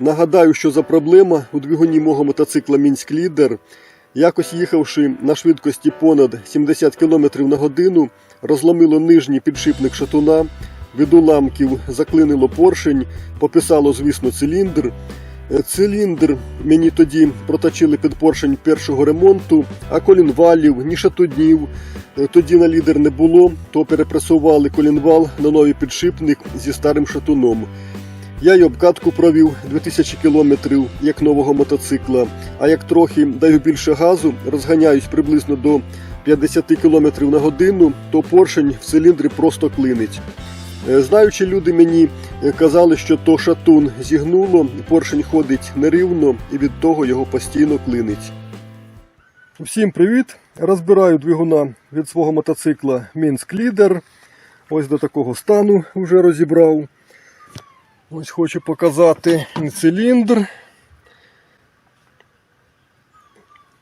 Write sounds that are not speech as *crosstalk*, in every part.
Нагадаю, що за проблема у двигуні мого мотоцикла Мінськ Лідер. Якось їхавши на швидкості понад 70 км на годину, розломило нижній підшипник шатуна, від уламків заклинило поршень, пописало, звісно, циліндр. Е, Циліндр мені тоді проточили під поршень першого ремонту, а колінвалів, ні шатунів е, тоді на лідер не було, то перепресували колінвал на новий підшипник зі старим шатуном. Я й обкатку провів 2000 кілометрів як нового мотоцикла. А як трохи даю більше газу, розганяюсь приблизно до 50 км на годину, то поршень в циліндрі просто клинить. Е, Знаючи люди мені е, казали, що то шатун зігнуло, поршень ходить нерівно і від того його постійно клинить. Всім привіт! Розбираю двигуна від свого мотоцикла Мінськ Лідер. Ось до такого стану вже розібрав. Ось хочу показати циліндр.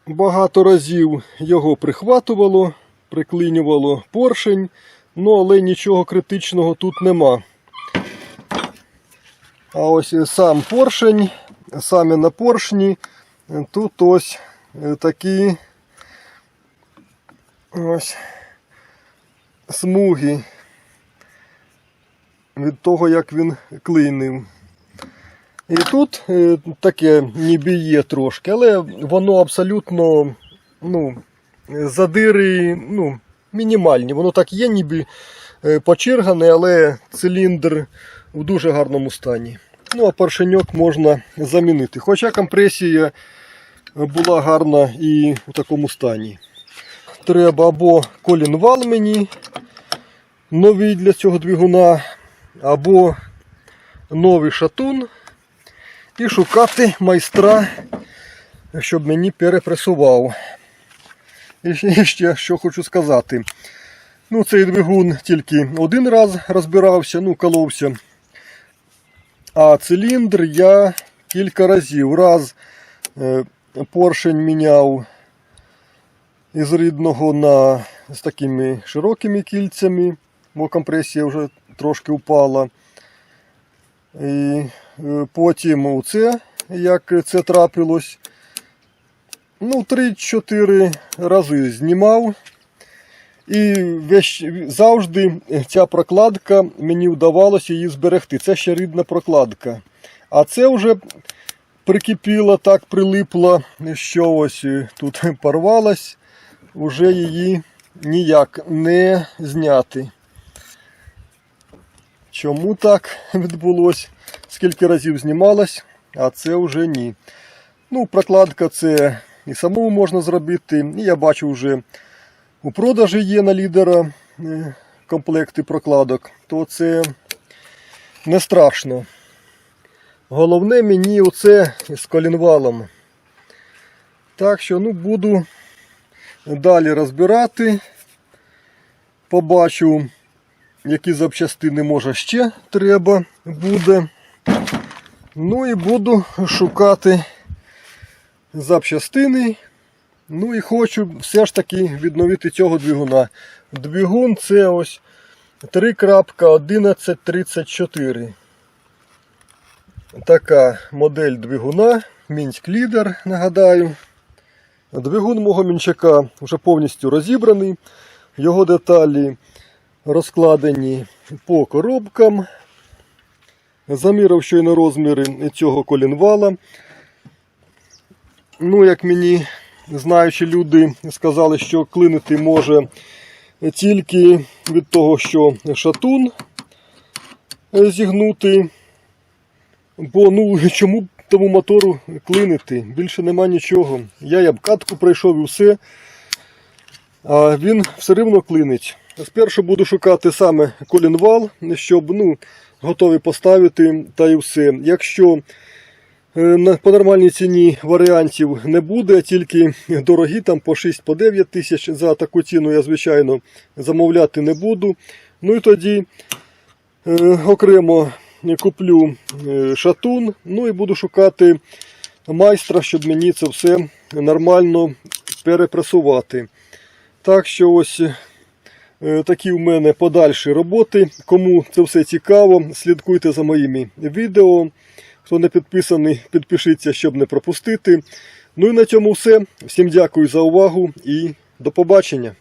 Багато разів його прихватувало, приклинювало поршень, ну але нічого критичного тут нема. А ось сам поршень, саме на поршні, тут ось е, такі ось смуги від того, як він клинив. І тут е, таке ніби є трошки, але воно абсолютно ну, задири ну, мінімальні. Воно так є, ніби е, почергане, але циліндр в дуже гарному стані. Ну, а поршеньок можна замінити. Хоча компресія була гарна і в такому стані. Треба або колінвал мені новий для цього двигуна, або новий шатун і шукати майстра, щоб мені перепресував. І ще- що хочу сказати. Ну, цей двигун тільки один раз розбирався, ну, коловся. А циліндр я кілька разів. Раз е, поршень міняв із рідного на з такими широкими кільцями, бо компресія вже трошки впала. І е, потім оце, як це трапилось. Ну, 3-4 рази знімав. І весь, завжди ця прокладка мені вдавалося її зберегти. Це ще рідна прокладка. А це вже прикипіло, так прилипло, що ось е, тут *laughs* порвалась, вже її ніяк не зняти. Чому так відбулося? Скільки разів знімалась, а це вже ні. Ну, прокладка це і самому можна зробити. І я бачу вже у продажі є на лідера е, комплекти прокладок, то це не страшно. Головне мені оце з колінвалом. Так що ну, буду далі розбирати. Побачу, які запчастини може ще треба буде. Ну і буду шукати запчастини. Ну і хочу все ж таки відновити цього двигуна. Двигун це ось 3.1134. Така модель двигуна. Мінськ Лідер, нагадаю. Двигун мого мінчака вже повністю розібраний. Його деталі розкладені по коробкам. Замірив щойно розміри цього колінвала. Ну, як мені знаючі люди сказали, що клинити може тільки від того, що шатун зігнути. Бо ну *laughs* чому тому мотору клинити? Більше нема нічого. Я й обкатку пройшов і все. А він все рівно клинить. Спершу буду шукати саме колінвал, щоб ну, готовий поставити та і все. Якщо е, по нормальній ціні варіантів не буде, тільки дорогі, там по 6-9 тисяч. За таку ціну я, звичайно, замовляти не буду. Ну і тоді е, окремо куплю е, шатун, ну і буду шукати майстра, щоб мені це все нормально перепресувати. Так що ось такі в мене подальші роботи. Кому це все цікаво, слідкуйте за моїми відео. Хто не підписаний, підпишіться, щоб не пропустити. Ну і на цьому все. Всім дякую за увагу і до побачення.